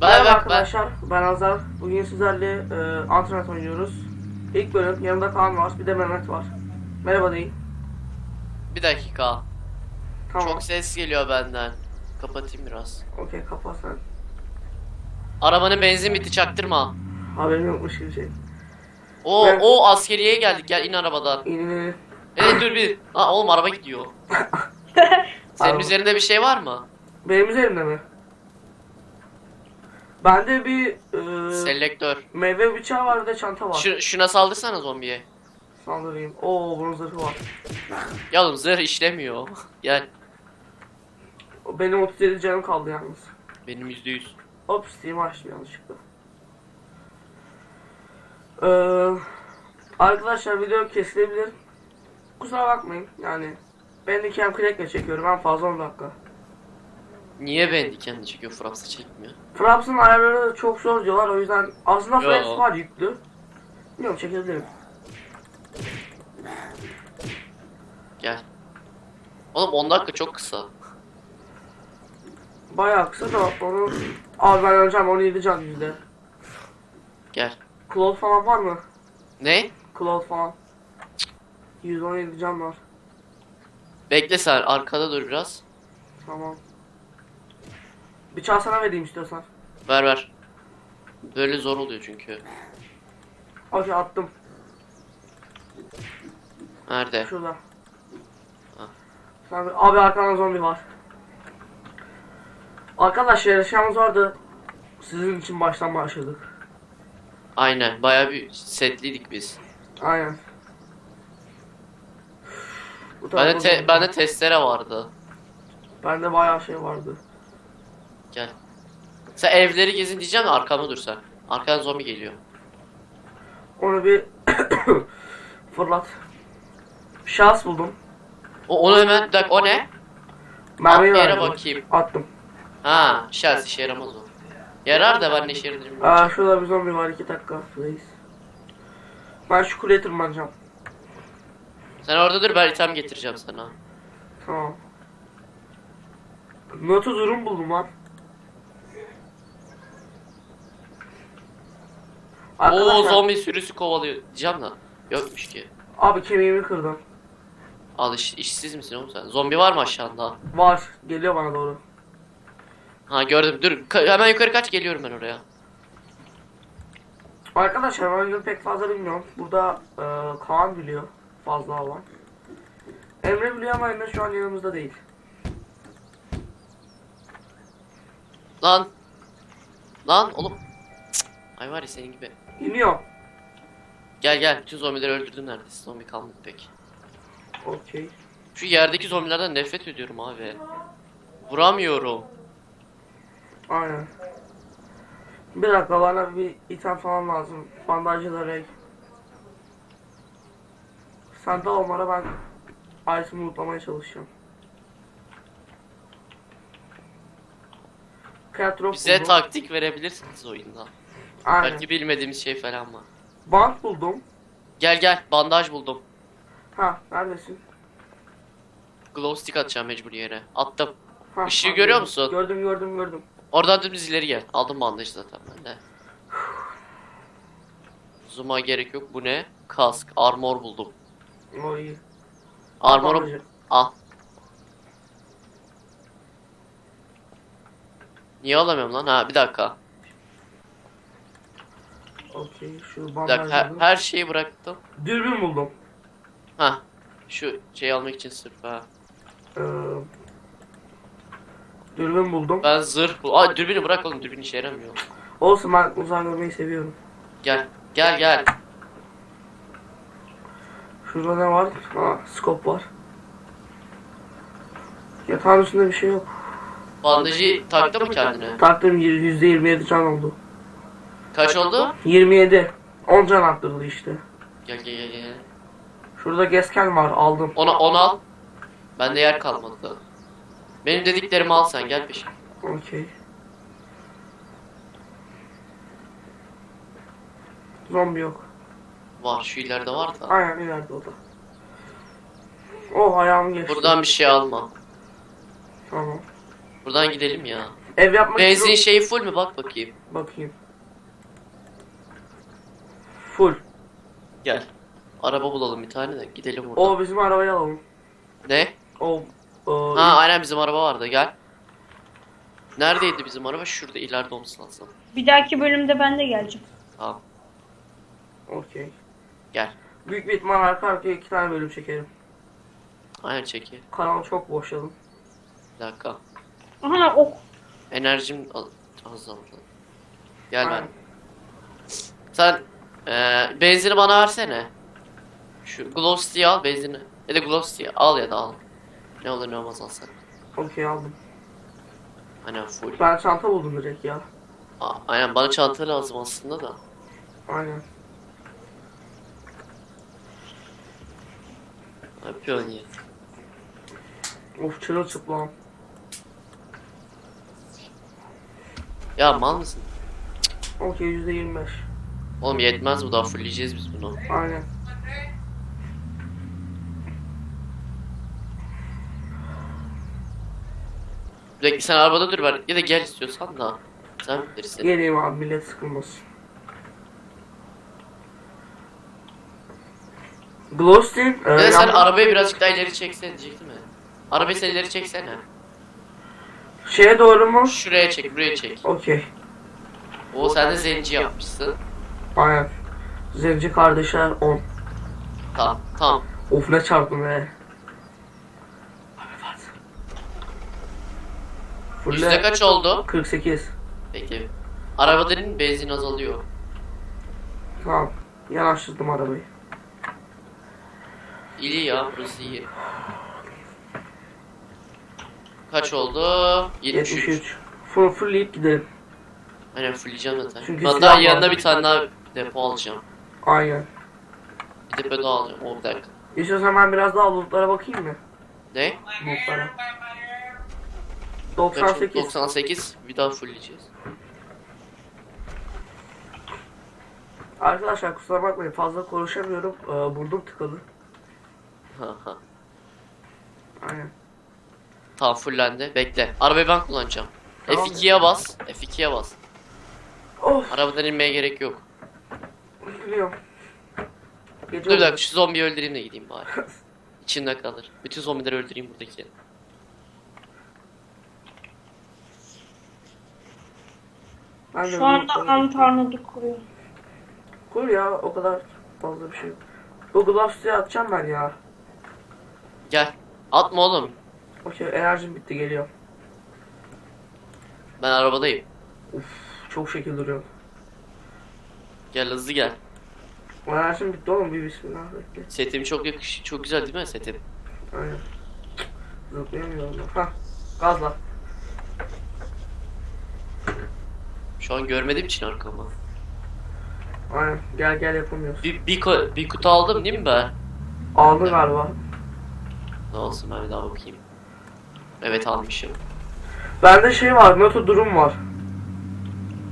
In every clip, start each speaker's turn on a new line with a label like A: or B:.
A: Merhaba
B: bak
A: arkadaşlar, ben Azar. Bugün sizlerle e, antrenman oynuyoruz. İlk bölüm, yanımda Kaan var, bir de Mehmet var. Merhaba deyin.
B: Bir dakika.
A: Tamam.
B: Çok ses geliyor benden. Kapatayım biraz.
A: Okey, kapat sen.
B: Arabanın benzin bitti çaktırma.
A: Haberim yokmuş gibi şey.
B: O
A: Ben-
B: o askeriyeye geldik gel in arabadan.
A: İnini...
B: Evet dur bir. Aa oğlum araba gidiyor. Senin
A: Araba.
B: üzerinde bir şey var mı?
A: Benim üzerimde mi? Bende bir e,
B: Selektör.
A: meyve bıçağı var, bir de çanta var.
B: Şu, şuna saldırsana zombiye.
A: Saldırayım. Oo, bunun zırhı var.
B: Ya oğlum zırh işlemiyor.
A: O, Benim 37 canım kaldı yalnız.
B: Benim yüzde yüz.
A: Hop, Steam'i açtım yanlışlıkla. Ee, arkadaşlar video kesilebilir. Kusura bakmayın yani. Ben de cam crack'le çekiyorum en fazla 10 dakika.
B: Niye bendi kendi çekiyor Fraps'ı çekmiyor?
A: Fraps'ın ayarları çok zor diyorlar o yüzden aslında
B: Yo.
A: Fraps var yüklü. Bilmiyorum çekebilirim.
B: Gel. Oğlum 10 dakika çok kısa.
A: Bayağı kısa da onu... Abi ben öleceğim 17 can yüzde.
B: Gel.
A: Cloud falan var mı?
B: Ne?
A: Cloud falan. 117 can var.
B: Bekle sen arkada dur biraz.
A: Tamam. Bıçağı sana vereyim istiyorsan.
B: Ver ver. Böyle zor oluyor çünkü.
A: Okey attım.
B: Nerede?
A: Şurada.
B: Ha.
A: Sen, abi arkanda zombi var. Arkadaşlar yarışmamız vardı. Sizin için baştan başladık.
B: Aynen bayağı bir setliydik biz.
A: Aynen. Bu
B: Bende,
A: tarafta
B: te,
A: zombi.
B: bende testere vardı.
A: Bende bayağı şey vardı.
B: Gel. Sen evleri gezin diyeceğim de arkama dur sen. Arkadan zombi geliyor.
A: Onu bir fırlat. Şans buldum.
B: O onu hemen dakika o ne?
A: Mermiyi
B: At yere
A: verdim.
B: bakayım.
A: Attım.
B: Ha şans işe yaramaz o. Yarar da ben ne işe yaradığını bilmiyorum.
A: Aa şurada bir zombi var. 2 dakika. Please. Ben şu kuleye tırmanacağım.
B: Sen orada dur ben item getireceğim sana.
A: Tamam. Notu durum buldum lan.
B: Oo
A: Arkadaşlar,
B: zombi sürüsü kovalıyor diyeceğim da. Yokmuş ki.
A: Abi kemiğimi kırdım.
B: Al iş, işsiz misin oğlum sen? Zombi var mı aşağında?
A: Var. Geliyor bana doğru.
B: Ha gördüm dur hemen yukarı kaç geliyorum ben oraya.
A: Arkadaşlar ben oyunu pek fazla bilmiyorum. Burada e, Kaan biliyor. Fazla olan. Emre biliyor ama Emre şu an yanımızda değil.
B: Lan. Lan oğlum. Cık. Ay var ya senin gibi.
A: İniyor.
B: Gel gel bütün zombileri öldürdüm neredeyse zombi kalmadı pek.
A: Okey.
B: Şu yerdeki zombilerden nefret ediyorum abi. Vuramıyorum.
A: Aynen. Bir dakika bana bir item falan lazım. Bandajlı rey. Sen de onlara ben item'i unutmamaya çalışacağım.
B: Bize
A: buldum.
B: taktik verebilirsiniz oyunda.
A: Aynen.
B: Belki bilmediğimiz şey falan var.
A: Bant buldum.
B: Gel gel bandaj buldum.
A: Ha neredesin?
B: Glow stick atacağım mecbur yere. Attım.
A: Ha,
B: Işığı
A: ha,
B: görüyor musun?
A: Gördüm gördüm gördüm.
B: Oradan dümdüz ileri gel. Aldım bandajı zaten ben de. Zoom'a gerek yok. Bu ne? Kask. Armor buldum.
A: O iyi. Bandajı.
B: Al. Niye alamıyorum lan? Ha bir dakika.
A: Okey şu
B: Bir dakika. Her, her şeyi bıraktım.
A: Dürbün buldum.
B: Ha. Şu şey almak için sırf ha.
A: Ee, dürbün buldum.
B: Ben zırh bul. Aa dürbünü bırak oğlum. Dürbün işe yaramıyor.
A: Olsun ben uzak görmeyi seviyorum.
B: Gel. Gel gel.
A: Şurada ne var? Ha, scope var. Yatağın üstünde bir şey yok.
B: Bandajı taktın mı kendine?
A: Taktım y- %27 can oldu.
B: Kaç oldu?
A: 27. 10 can arttırdı işte.
B: Gel gel gel gel.
A: Şurada gesken var aldım.
B: Ona onu al. Bende yer kalmadı. Benim dediklerimi al sen gel peşim.
A: Okey. Zombi yok.
B: Var şu ileride var da.
A: Aynen ileride o da. Oh ayağım geçti.
B: Buradan bir şey alma.
A: Tamam.
B: Buradan gidelim ya.
A: Ev yapmak
B: Benzin
A: için
B: şeyi full mü bak bakayım.
A: bakayım. Full.
B: Gel. Araba bulalım bir tane de gidelim buradan.
A: O bizim arabayı alalım.
B: Ne?
A: O, o
B: Ha aynen bizim araba vardı gel. Neredeydi bizim araba? Şurada ileride olması lazım.
C: Bir dahaki bölümde ben de geleceğim.
B: Tamam
A: okey.
B: gel.
A: Büyük bir ihtimal arka arkaya iki tane bölüm çekerim.
B: Aynen çeki.
A: Kanalı çok boşladım.
B: Bir dakika.
C: Aha ok.
B: Enerjim az- azaldı. Gel ben.
A: Aynen.
B: Sen eee benzini bana versene. Şu glow stick'i al benzini. Ya da glow stick'i al ya da al. Ne olur ne olmaz al sen.
A: Okey aldım.
B: Aynen full.
A: Ben çanta buldum direkt ya.
B: A- aynen bana çanta lazım aslında da.
A: Aynen.
B: Ne yapıyorsun ya?
A: Of çırılçıplam.
B: Ya mal mısın?
A: Okey yüzde yirmi beş.
B: Oğlum yetmez bu daha fullleyeceğiz biz bunu.
A: Aynen.
B: Dakika sen arabada dur ben ya da gel istiyorsan da. Sen bilirsin.
A: Geleyim abi millet sıkılmasın. Glowstein. E,
B: Ya da sen arabayı birazcık daha ileri çeksene diyecektim ya. Arabayı sen ileri çeksene.
A: Şeye doğru mu?
B: Şuraya çek, buraya çek.
A: Okey.
B: O sen de zenci yapmışsın.
A: Aynen. Zenci kardeşler 10.
B: Tamam, tamam.
A: Of ne çarptım be.
B: Yüzde
A: Fulle
B: kaç oldu?
A: 48.
B: Peki. Arabaların benzin azalıyor.
A: Tamam. Yanaştırdım arabayı.
B: İyi ya, burası iyi. Kaç oldu? 73.
A: 73. Full fullleyip gidelim.
B: Aynen fullleyeceğim zaten.
A: Çünkü
B: Hatta yanına bir tane daha depo alacağım.
A: Aynen.
B: Bir depo daha alacağım. O bir dakika.
A: İstiyorsan ben biraz daha lootlara bakayım mı?
B: Ne? Oldu?
A: 98.
B: 98. Bir daha fullleyeceğiz.
A: Arkadaşlar kusura bakmayın fazla konuşamıyorum. Ee, burnum tıkalı.
B: Ha ha.
A: Aynen.
B: Tamam fullendi. Bekle. Arabayı ben kullanacağım.
A: Tamam.
B: F2'ye bas. F2'ye bas.
A: Of
B: Arabadan inmeye gerek yok.
A: Biliyorum. Gece
B: Dur bir dakika şu zombiyi öldüreyim de gideyim bari. İçinde kalır. Bütün zombileri öldüreyim buradaki.
A: Ben de
C: Şu anda
A: lootlara-
C: antarnadı kuruyor.
A: Kur ya o kadar fazla bir şey yok. Bu Glove'su'ya atacağım ben ya.
B: Gel. Atma oğlum.
A: Okey enerjim bitti geliyor.
B: Ben arabadayım.
A: Çok şekil duruyor.
B: Gel hızlı gel.
A: Enerjim bitti oğlum bir bismillah bekle.
B: Setim çok yakış çok güzel değil mi setim?
A: Aynen. Zıplayamıyorum da. Hah. Gazla.
B: Şu an görmediğim için arkamı.
A: Aynen. Gel gel yapamıyoruz.
B: Bir, bir, ko- bir kutu aldım değil mi ben?
A: Aldın galiba.
B: Ne olsun ben bir daha bakayım. Evet almışım.
A: Bende şey var. NATO durum var.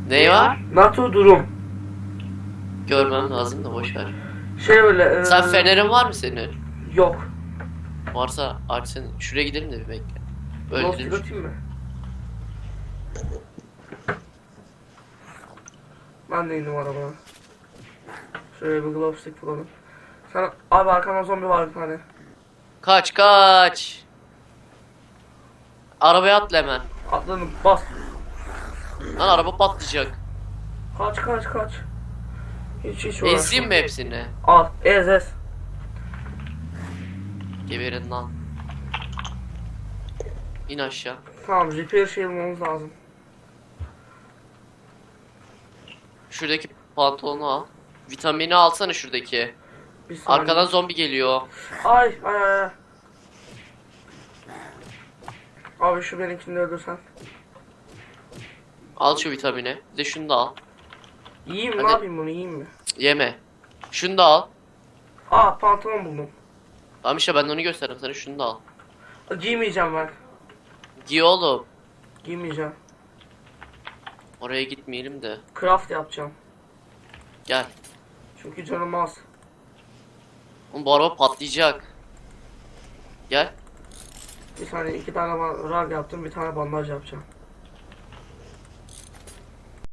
B: Ne var?
A: NATO durum.
B: Görmem lazım da boş ver.
A: Şey böyle. e,
B: Sen fenerin var mı senin?
A: Yok.
B: Varsa aç sen. Şuraya gidelim de bir bekle.
A: Lost
B: Öldürürüm.
A: atayım mı? Ben de indim arabaya. Şöyle bir glove stick bulalım. Sen abi arkanda zombi var bir tane.
B: Kaç kaç. Arabaya atla hemen.
A: Atladım bas.
B: Lan araba patlayacak.
A: Kaç kaç kaç. Hiç hiç uğraşma.
B: Ezeyim mi hepsini?
A: Al ez ez.
B: Geberin lan. İn aşağı.
A: Tamam repair şey bulmamız lazım.
B: Şuradaki pantolonu al. Vitamini alsana şuradaki.
A: Bir saniye.
B: Arkadan zombi geliyor.
A: Ay ay ay. ay. Abi şu benimkini de öldürsen.
B: Al şu vitamini. Bir de şunu da al.
A: Yiyeyim mi?
B: Hadi.
A: Ne yapayım bunu yiyeyim mi?
B: Yeme. Şunu da al.
A: Aa pantolon buldum.
B: Tamam işte ben de onu göstereyim sana. Şunu da al.
A: Giymeyeceğim ben.
B: Giy oğlum.
A: Giymeyeceğim.
B: Oraya gitmeyelim de.
A: Craft yapacağım.
B: Gel.
A: Çünkü canım az.
B: Oğlum bu araba patlayacak. Gel.
A: Bir tane iki tane rag yaptım bir tane bandaj yapacağım.